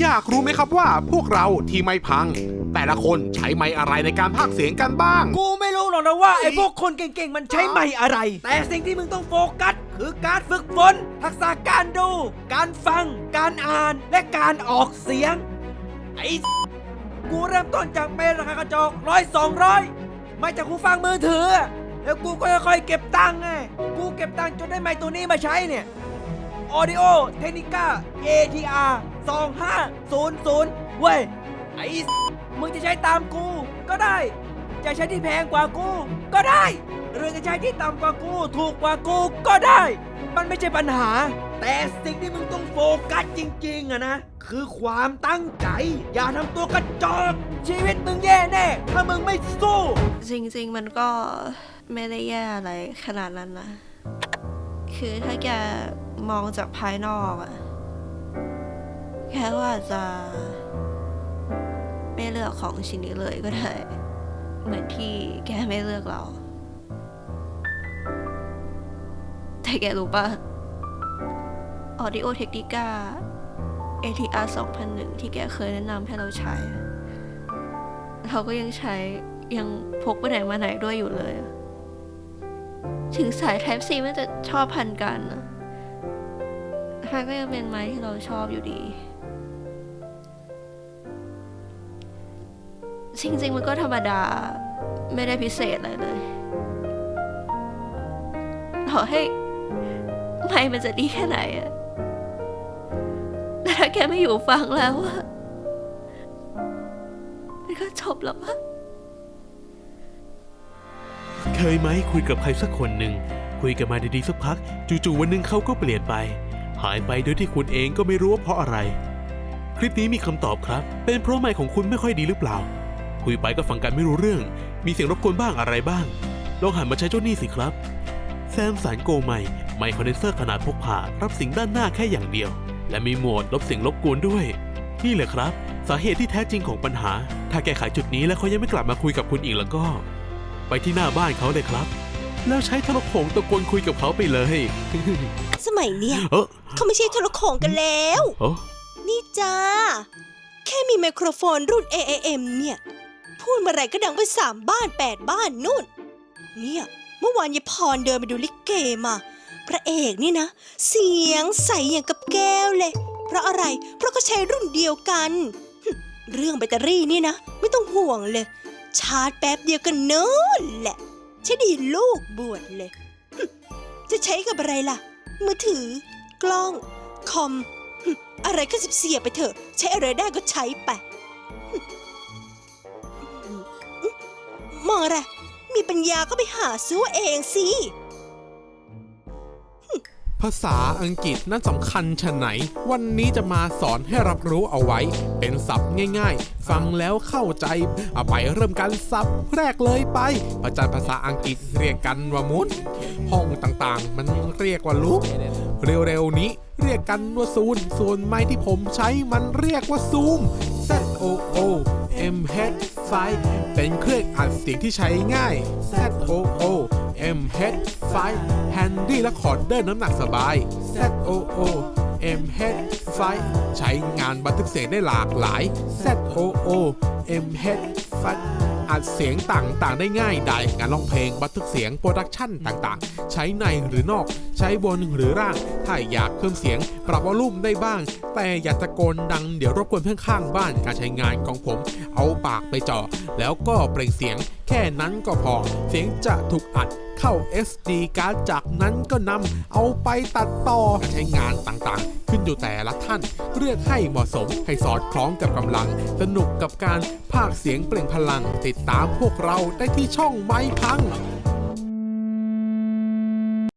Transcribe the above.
อยากรู้ไหมครับว่าพวกเราที่ไม่พัง แต่ละคนใช้ไม้อะไรในการพากย์เสียงกันบ้าง กูไม่รู้หรอกนะว่าไอ้พวกคนเก่งๆ มันใช้ไม้อะไร แต่สิ่งที่มึงต้องโฟกัส คือการฝึกฝน ทักษะการดู การฟัง การอ่าน และการออกเสียง ไอ้ กูเริ่มต้นจากเมนราคากระจอกร้อยสองร้อยมาจากหูฟังมือถือ แล้วกูก็ค่อยๆเก็บตังค์ไง กูเก็บตังค์จนได้ไม้ตัวนี้มาใช้เนี่ย Audio Technica ATR 2500เว้ย ไอ้มึงจะใช้ตามกูก็ได้ จะใช้ที่แพงกว่ากูก็ได้ หรือจะใช้ที่ต่ำกว่ากู ถูกกว่ากูก็ได้ มันไม่ใช่ปัญหา แต่สิ่งที่มึงต้องโฟกัสจริงๆอะนะ คือความตั้งใจ อย่าทำตัวกระจอกชีวิตมึงแย่แน่ ถ้ามึงไม่สู้ จริงๆ มันก็ไม่ได้แย่อะไรขนาดนั้นนะ คือถ้าแกมองจากภายนอกอะ แกก็อาจะ ไม่เลือกของชิ้นนี้เลยก็ได้ เหมือนที่แกไม่เลือกเรา แต่แกรู้ปะ Audio Technica ATR 2001 ที่แกเคยแนะนำให้เราใช้ เราก็ยังใช้ยังพกไปไหนมาไหนด้วยอยู่เลย ถึงสาย Type C มันจะชอบพันกันนะมันก็ยังเป็นไม้ที่เราชอบอยู่ดี จริงๆ มันก็ธรรมดาไม่ได้พิเศษอะไรเลยต่อให้ไม้มันจะดีแค่ไหนอะแต่ถ้าแกไม่อยู่ฟังแล้วอะมันก็จบแล้วอะเคยไหมคุยกับใครสักคนหนึ่ง คุยกันมาดีๆสักพัก จู่ๆวันหนึ่งเขาก็เปลี่ยนไป หายไปโดยที่คุณเองก็ไม่รู้ว่าเพราะอะไร คลิปนี้มีคำตอบครับ เป็นเพราะไมค์ของคุณไม่ค่อยดีหรือเปล่า คุยไปก็ฟังกันไม่รู้เรื่อง มีเสียงรบกวนบ้างอะไรบ้าง ลองหันมาใช้เจ้านี่สิครับ แซมสันโกไมค์ไมค์คอนเดนเซอร์ขนาดพกพารับเสียงด้านหน้าแค่อย่างเดียว และมีโหมดลบเสียงรบกวนด้วย นี่แหละครับ สาเหตุที่แท้จริงของปัญหา ถ้าแก้ไขจุดนี้แล้วเขายังไม่กลับมาคุยกับคุณอีกแล้วก็ ไปที่หน้าบ้านเขาเลยครับ แล้วใช้โทรโขงตะโกนคุยกับเขาไปเลยสมัยเนี้ยเออเขาไม่ใช่โทรโขงกันแล้ว เออ นี่จ้า แค่มีไมโครโฟนรุ่น AAM เนี่ย พูดเมื่อไรก็ดังไปสามบ้านแปดบ้านนู่น เนี่ยเมื่อวานยายพรเดินไปดูลิเกมา พระเอกนี่นะ เสียงใสอย่างกับแก้วเลย เพราะอะไร เพราะก็ใช้รุ่นเดียวกัน เรื่องแบตเตอรี่นี่นะ ไม่ต้องห่วงเลย ชาร์จแป๊บเดียวกันเนินแหละใช้ดีลูกบวชเลย จะใช้กับอะไรล่ะ มือถือ กล้อง คอม อะไรก็เสียไปเถอะ ใช้อะไรได้ก็ใช้ไป มองอะมีปัญญาก็ไปหาซื้อเองสิ ภาษาอังกฤษนั่นสำคัญชะไหน วันนี้จะมาสอนให้รับรู้เอาไว้ เป็นศัพท์ง่ายๆ ฟังแล้วเข้าใจเอาไปเริ่มกันศัพท์แรกเลยไป ประจันภาษาอังกฤษเรียกกันว่ามุดห้องต่างๆ มันเรียกว่าลุกเร็วๆนี้เรียกกันว่าซูน ส่วนไม้ที่ผมใช้มันเรียกว่าซูม O O M H ไฟเป็นเครื่องอัดเสียงที่ใช้ง่าย Z O O M H ไฟแฮนดี้และคอร์ดเดอร์น้ำหนักสบาย Z O O M H ไฟใช้งานบันทึกเสียงได้หลากหลาย Z O O M H ไฟ อัดเสียงต่างๆ ได้ง่ายได้งานร้องเพลงบันทึกเสียงโปรดักชันต่างๆ ใช้ในหรือนอก ใช้บนหรือร่าง ถ้าอยากเพิ่มเสียง ปรับวอลลุ่มได้บ้าง แต่อย่าตะโกนดังเดี๋ยวรบกวนเพื่อนข้างบ้านการใช้งานของผม เอาปากไปจ่อแล้วก็เปล่งเสียง แค่นั้นก็พอเสียงจะถูกอัด เข้า SD การ์ดจากนั้นก็นำเอาไปตัดต่อใช้งานต่างๆ ขึ้นอยู่แต่ละท่าน เลือกให้เหมาะสมให้สอดคล้องกับกำลัง สนุกกับการภาคเสียงเปล่งพลัง ติดตามพวกเราได้ที่ช่องไม้พัง